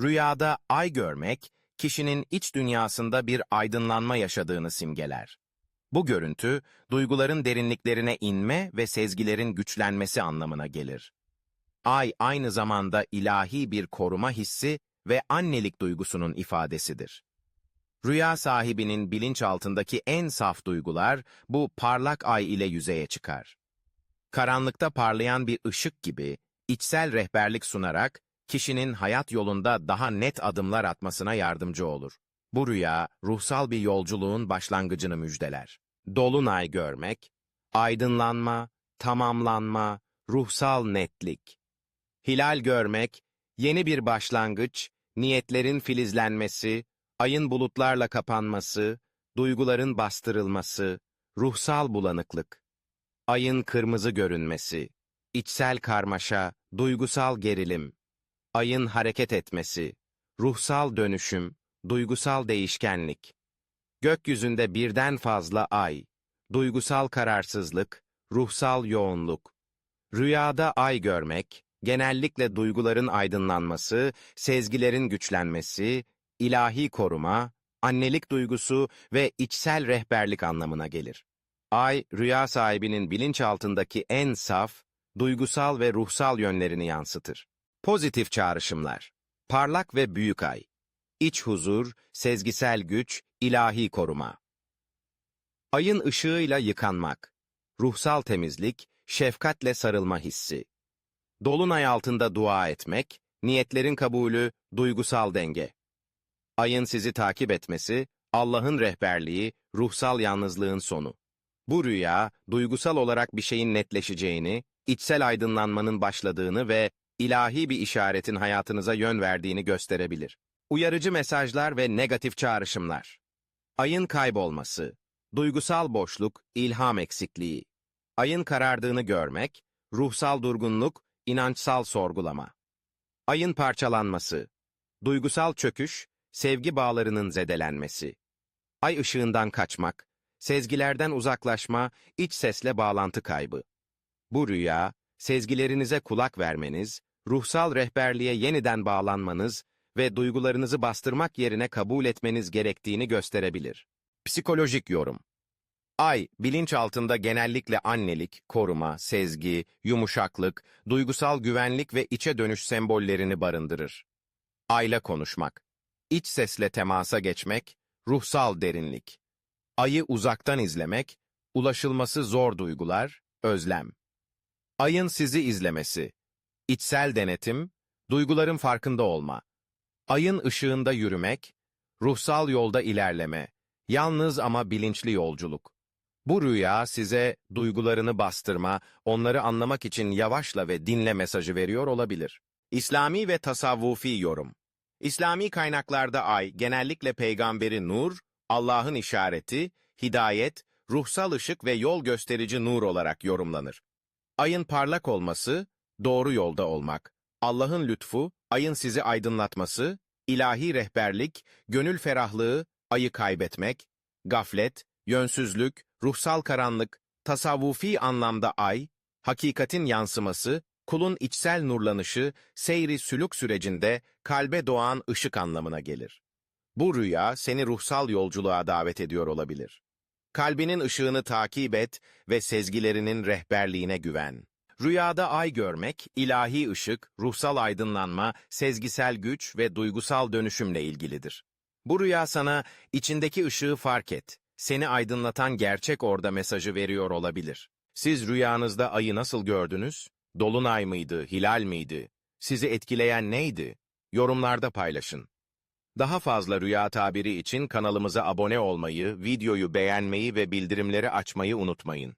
Rüyada ay görmek, kişinin iç dünyasında bir aydınlanma yaşadığını simgeler. Bu görüntü, duyguların derinliklerine inme ve sezgilerin güçlenmesi anlamına gelir. Ay aynı zamanda ilahi bir koruma hissi ve annelik duygusunun ifadesidir. Rüya sahibinin bilinçaltındaki en saf duygular bu parlak ay ile yüzeye çıkar. Karanlıkta parlayan bir ışık gibi içsel rehberlik sunarak kişinin hayat yolunda daha net adımlar atmasına yardımcı olur. Bu rüya ruhsal bir yolculuğun başlangıcını müjdeler. Dolunay görmek, aydınlanma, tamamlanma, ruhsal netlik. Hilal görmek, yeni bir başlangıç, niyetlerin filizlenmesi, ayın bulutlarla kapanması, duyguların bastırılması, ruhsal bulanıklık. Ayın kırmızı görünmesi, içsel karmaşa, duygusal gerilim. Ayın hareket etmesi, ruhsal dönüşüm, duygusal değişkenlik. Gökyüzünde birden fazla ay, duygusal kararsızlık, ruhsal yoğunluk. Rüyada ay görmek, genellikle duyguların aydınlanması, sezgilerin güçlenmesi, ilahi koruma, annelik duygusu ve içsel rehberlik anlamına gelir. Ay, rüya sahibinin bilinçaltındaki en saf, duygusal ve ruhsal yönlerini yansıtır. Pozitif çağrışımlar. Parlak ve büyük ay. İç huzur, sezgisel güç, ilahi koruma. Ayın ışığıyla yıkanmak. Ruhsal temizlik, şefkatle sarılma hissi. Dolunay altında dua etmek, niyetlerin kabulü, duygusal denge. Ayın sizi takip etmesi, Allah'ın rehberliği, ruhsal yalnızlığın sonu. Bu rüya, duygusal olarak bir şeyin netleşeceğini, içsel aydınlanmanın başladığını ve ilahi bir işaretin hayatınıza yön verdiğini gösterebilir. Uyarıcı mesajlar ve negatif çağrışımlar. Ayın kaybolması, duygusal boşluk, ilham eksikliği. Ayın karardığını görmek, ruhsal durgunluk, inançsal sorgulama. Ayın parçalanması, duygusal çöküş, sevgi bağlarının zedelenmesi. Ay ışığından kaçmak, sezgilerden uzaklaşma, iç sesle bağlantı kaybı. Bu rüya, sezgilerinize kulak vermeniz, ruhsal rehberliğe yeniden bağlanmanız ve duygularınızı bastırmak yerine kabul etmeniz gerektiğini gösterebilir. Psikolojik yorum Ay, bilinç altında genellikle annelik, koruma, sezgi, yumuşaklık, duygusal güvenlik ve içe dönüş sembollerini barındırır. Ayla konuşmak, iç sesle temasa geçmek, ruhsal derinlik. Ayı uzaktan izlemek, ulaşılması zor duygular, özlem. Ayın sizi izlemesi, içsel denetim, duyguların farkında olma. Ayın ışığında yürümek, ruhsal yolda ilerleme, yalnız ama bilinçli yolculuk. Bu rüya size duygularını bastırma, onları anlamak için yavaşla ve dinle mesajı veriyor olabilir. İslami ve tasavvufi yorum İslami kaynaklarda ay genellikle peygamberi nur, Allah'ın işareti, hidayet, ruhsal ışık ve yol gösterici nur olarak yorumlanır. Ayın parlak olması, doğru yolda olmak, Allah'ın lütfu, ayın sizi aydınlatması, ilahi rehberlik, gönül ferahlığı, ayı kaybetmek, gaflet, yönsüzlük, ruhsal karanlık, tasavvufi anlamda ay, hakikatin yansıması, kulun içsel nurlanışı, seyri sülük sürecinde kalbe doğan ışık anlamına gelir. Bu rüya seni ruhsal yolculuğa davet ediyor olabilir. Kalbinin ışığını takip et ve sezgilerinin rehberliğine güven. Rüyada ay görmek, ilahi ışık, ruhsal aydınlanma, sezgisel güç ve duygusal dönüşümle ilgilidir. Bu rüya sana içindeki ışığı fark et, seni aydınlatan gerçek orada mesajı veriyor olabilir. Siz rüyanızda ayı nasıl gördünüz? Dolunay mıydı, hilal miydi? Sizi etkileyen neydi? Yorumlarda paylaşın. Daha fazla rüya tabiri için kanalımıza abone olmayı, videoyu beğenmeyi ve bildirimleri açmayı unutmayın.